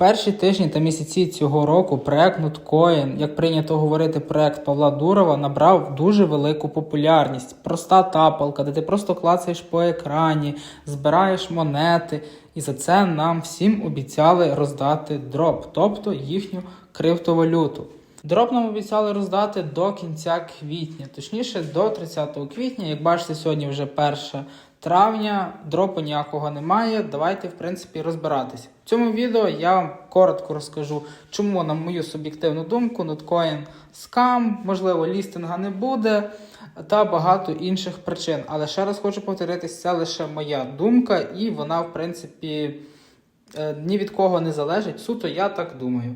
Перші тижні та місяці цього року проект Nutcoin, як прийнято говорити, проект Павла Дурова, набрав дуже велику популярність. Проста тапалка, де ти просто клацаєш по екрані, збираєш монети, і за це нам всім обіцяли роздати дроп, тобто їхню криптовалюту. Дроп нам обіцяли роздати до кінця квітня, точніше до 30 квітня. Як бачите, сьогодні вже 1 травня, дропу ніякого немає. Давайте, в принципі, розбиратися. В цьому відео я вам коротко розкажу, чому, на мою суб'єктивну думку, Notcoin скам, можливо, лістинга не буде та багато інших причин. Але ще раз хочу повторитись, це лише моя думка, і вона, в принципі, е, ні від кого не залежить. Суто я так думаю.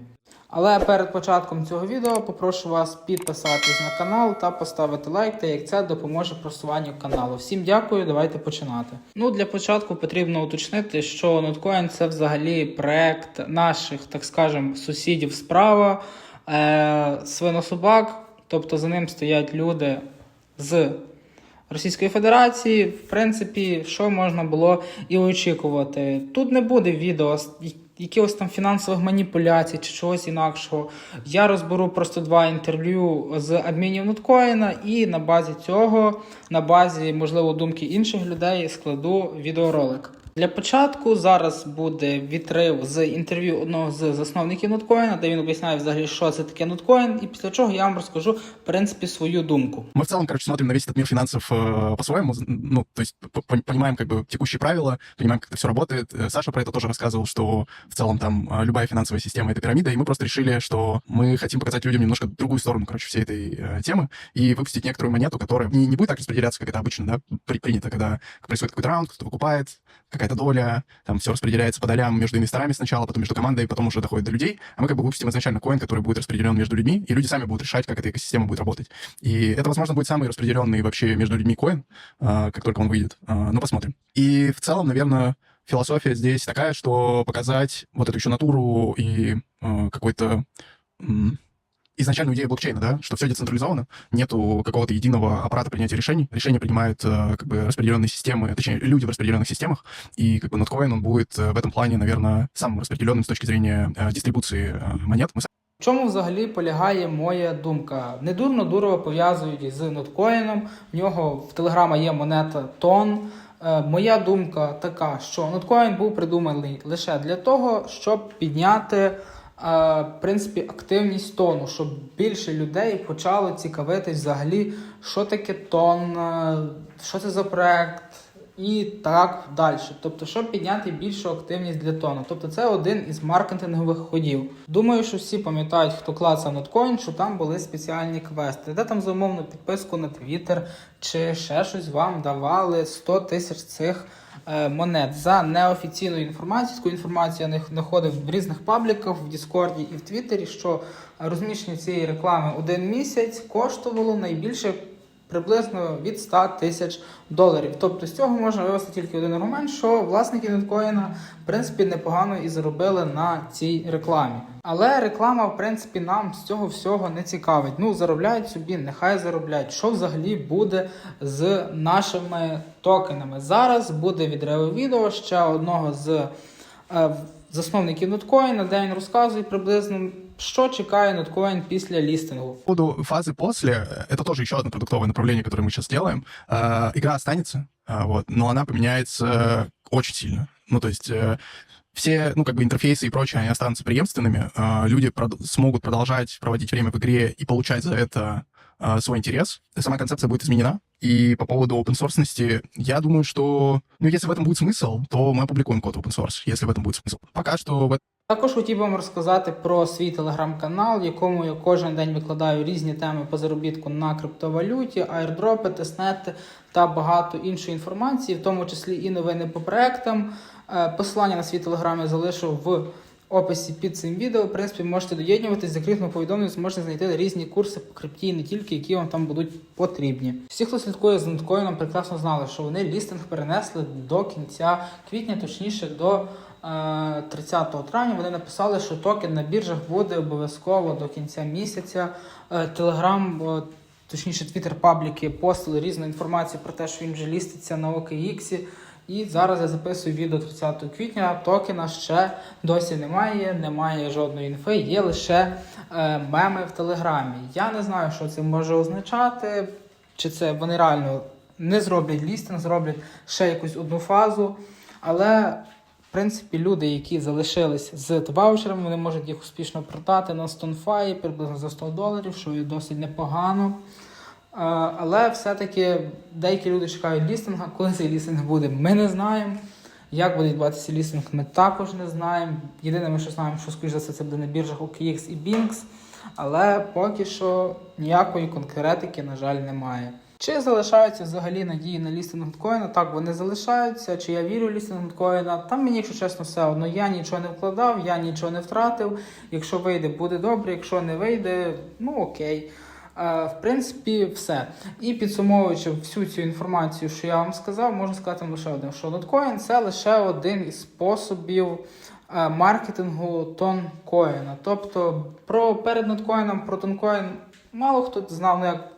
Але перед початком цього відео попрошу вас підписатись на канал та поставити лайк, та як це допоможе просуванню каналу. Всім дякую, давайте починати. Ну для початку потрібно уточнити, що Notcoin це взагалі проект наших, так скажемо, сусідів справа, е, свинособак, тобто за ним стоять люди з Російської Федерації, в принципі, що можна було і очікувати. Тут не буде відео якихось там фінансових маніпуляцій чи чогось інакшого. Я розберу просто два інтерв'ю з адмінів Ноткоїна, і на базі цього, на базі, можливо, думки інших людей складу відеоролик. Для початку зараз буде відрив з інтерв'ю одного з засновників Ноткоїна, де він об'ясняє взагалі, що це таке Ноткоін, і після чого я вам розкажу в принципі свою думку. Мы в целом, короче, смотрим на весь этот мир финансов э, по-своему, ну, то есть п- п- понимаем как бы текущие правила, понимаем, как это все работает. Э, Саша про это тоже рассказывал, что в целом там э, любая финансовая система — это пирамида, и мы просто решили, что мы хотим показать людям немножко другую сторону, короче, всей этой э, темы и выпустить некоторую монету, которая не, не будет так распределяться, как это обычно, да, при- принято, когда происходит какой-то раунд, кто-то выкупает, какая-то доля, там все распределяется по долям между инвесторами сначала, потом между командой, потом уже доходит до людей, а мы как бы выпустим изначально коин, который будет распределен между людьми, и люди сами будут решать, как эта экосистема будет работать. И это, возможно, будет самый распределенный вообще между людьми коин, а, как только он выйдет. А, Ну, посмотрим. И в целом, наверное, философия здесь такая, что показать вот эту еще натуру и э, какой-то изначальную идею блокчейна, да, что все децентрализовано, нету какого-то единого аппарата принятия решений. Решения принимают э, как бы распределенные системы, точнее, люди в распределенных системах, и как бы Notcoin, он будет э, в этом плане, наверное, самым распределенным с точки зрения э, дистрибуции э, монет. Мы В чому взагалі полягає моя думка? Недурно Дурова пов'язують з ноткоїном. В нього в Телеграма є монета Тон. Е, Моя думка така, що ноткоін був придуманий лише для того, щоб підняти е, в принципі, активність тону, щоб більше людей почало цікавитись взагалі, що таке тон, е, що це за проект, і так далі. Тобто, щоб підняти більшу активність для тону. Тобто, це один із маркетингових ходів. Думаю, що всі пам'ятають, хто клацав ноткоін, що там були спеціальні квести, де там за умовну підписку на Твіттер чи ще щось вам давали 100 тисяч цих. е, Монет за неофіційною інформацією. Таку інформацію я знаходив в різних пабліках, в Діскорді і в Твіттері, що розміщення цієї реклами один місяць коштувало найбільше приблизно від 100 тисяч доларів. Тобто з цього можна вивести тільки один аргумент, що власники біткоїна в принципі непогано і заробили на цій рекламі. Але реклама, в принципі, нам з цього всього не цікавить. Ну, заробляють собі, нехай заробляють. Що взагалі буде з нашими токенами? Зараз буде відрео відео ще одного з е, засновників ноткоїна, де він розказує приблизно, що чекає ноткоін після лістингу. По поводу фазы после, э, это тоже еще одно продуктовое направление, которое мы сейчас делаем. Э, Игра останется, а, вот, но она поменяется э, очень сильно. Ну, то есть э, все, ну, как бы интерфейсы и прочее, они останутся преемственными. А, Люди прод- смогут продолжать проводить время в игре и получать за это а, свой интерес. Сама концепция будет изменена. И по поводу open source, я думаю, что, ну, если в этом будет смысл, то мы опубликуем код open source, если в этом будет смысл. Пока что в Також хотів вам розказати про свій телеграм-канал, якому я кожен день викладаю різні теми по заробітку на криптовалюті, айрдропи, тестнети та багато іншої інформації, в тому числі і новини по проектам. Е, Посилання на свій телеграм я залишу в описі під цим відео. В принципі, можете доєднуватись, закритому повідомленню зможете знайти різні курси по крипті, не тільки, які вам там будуть потрібні. Всі, хто слідкує за ноткоїном, прекрасно знали, що вони лістинг перенесли до кінця квітня, точніше до. Е, 30 травня вони написали, що токен на біржах буде обов'язково до кінця місяця. Телеграм, точніше, твіттер пабліки постили різну інформацію про те, що він вже ліститься на OKX. І зараз я записую відео 30 квітня. Токена ще досі немає, немає жодної інфи, є лише е, меми в Телеграмі. Я не знаю, що це може означати, чи це вони реально не зроблять лістинг, зроблять ще якусь одну фазу. Але принципі люди, які залишились з ваучерами, вони можуть їх успішно продати на StoneFi приблизно за 100 доларів, що є досить непогано. Е, Але все-таки деякі люди чекають лістинга. Коли цей лістинг буде, ми не знаємо. Як буде відбуватися лістинг, ми також не знаємо. Єдине, ми що знаємо, що скоріш за все це буде на біржах OKX і Binx, але поки що ніякої конкретики, на жаль, немає. Чи залишаються взагалі надії на лістинг біткоїна? Так, вони залишаються. Чи я вірю в лістинг біткоїна? Там мені, якщо чесно, все одно. Я нічого не вкладав, я нічого не втратив. Якщо вийде, буде добре. Якщо не вийде, ну окей. Е, В принципі, все. І підсумовуючи всю цю інформацію, що я вам сказав, можу сказати лише одне, що ноткоін це лише один із способів е, маркетингу тонкоїна. Тобто про перед ноткоїном, про тонкоін мало хто знав, ну як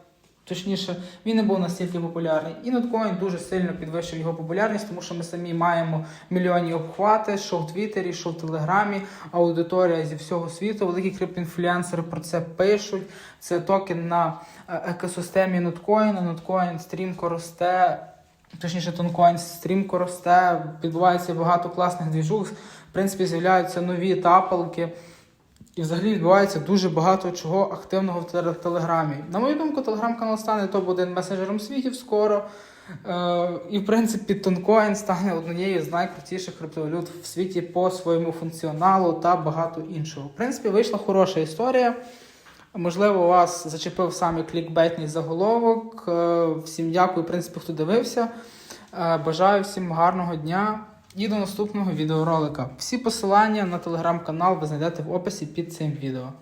Точніше, він не був настільки популярний. І ноткоін дуже сильно підвищив його популярність, тому що ми самі маємо мільйонні обхвати, що в Твіттері, що в Телеграмі, аудиторія зі всього світу, великі криптоінфлюенсери про це пишуть. Це токен на е, екосистемі ноткоїна. Ноткоін стрімко росте. Точніше, тонкоін стрімко росте, відбувається багато класних двіжух. В принципі, з'являються нові тапалки. І взагалі відбувається дуже багато чого активного в телеграмі. На мою думку, телеграм-канал стане топ-1 месенджером світів скоро. Е, і, в принципі, тонкоін стане однією з найкрутіших криптовалют в світі по своєму функціоналу та багато іншого. В принципі, вийшла хороша історія. Можливо, вас зачепив саме клікбейтний заголовок. Е, Всім дякую, в принципі, хто дивився. Е, Бажаю всім гарного дня і до наступного відеоролика. Всі посилання на телеграм-канал ви знайдете в описі під цим відео.